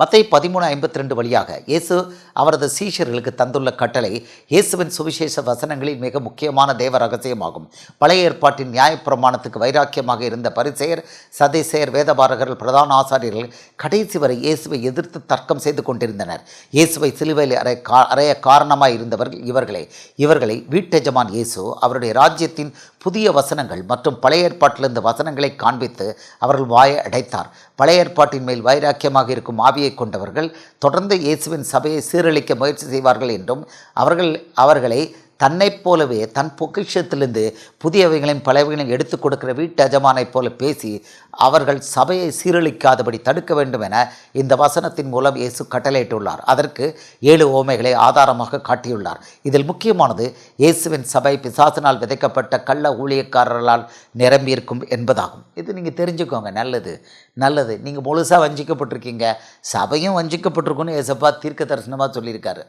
மத்தை பதிமூணு ஐம்பத்தி ரெண்டு வழியாக இயேசு அவரது சீஷர்களுக்கு தந்துள்ள கட்டளை இயேசுவின் சுவிசேஷ வசனங்களில் மிக முக்கியமான தேவ ரகசியமாகும். பழைய ஏற்பாட்டின் நியாயப்பிரமாணத்துக்கு வைராக்கியமாக இருந்த பரிசெயர் சதைசெயர் வேதபாரகர்கள் பிரதான ஆசாரியர்கள் கடைசி வரை இயேசுவை எதிர்த்து தர்க்கம் செய்து கொண்டிருந்தனர். இயேசுவை சிலுவையில் அறை கா அறைய காரணமாய் இருந்தவர்கள் இவர்களே. இவர்களை வீட்டெஜமான் இயேசு அவருடைய ராஜ்யத்தின் புதிய வசனங்கள் மற்றும் பழைய ஏற்பாட்டிலிருந்து வசனங்களை காண்பித்து அவர்கள் வாயை அடைத்தார். பழைய ஏற்பாட்டின் மேல் வைராக்கியமாக இருக்கும் ஆவியை கொண்டவர்கள் தொடர்ந்து இயேசுவின் சபையை சீரழிக்க முயற்சி செய்வார்கள் என்றும் அவர்கள் அவர்களை தன்னைப் போலவே தன் பொக்கிஷத்திலிருந்து புதியவைகளையும் பழையவைகளையும் எடுத்து கொடுக்கிற வீட்டு எஜமானைப் போல பேசி அவர்கள் சபையை சீரழிக்காதபடி தடுக்க வேண்டும் என இந்த வசனத்தின் மூலம் இயேசு கட்டளையிட்டுள்ளார். அதற்கு ஏழு ஓமைகளை ஆதாரமாக காட்டியுள்ளார். இதில் முக்கியமானது இயேசுவின் சபை பிசாசினால் விதைக்கப்பட்ட கள்ள ஊழியக்காரர்களால் நிரம்பியிருக்கும் என்பதாகும். இது நீங்கள் தெரிஞ்சுக்கோங்க. நல்லது. நல்லது. நீங்கள் முழுசாக வஞ்சிக்கப்பட்டிருக்கீங்க. சபையும் வஞ்சிக்கப்பட்டிருக்குன்னு ஏசப்பா தீர்க்க தரிசனமாக சொல்லியிருக்காரு.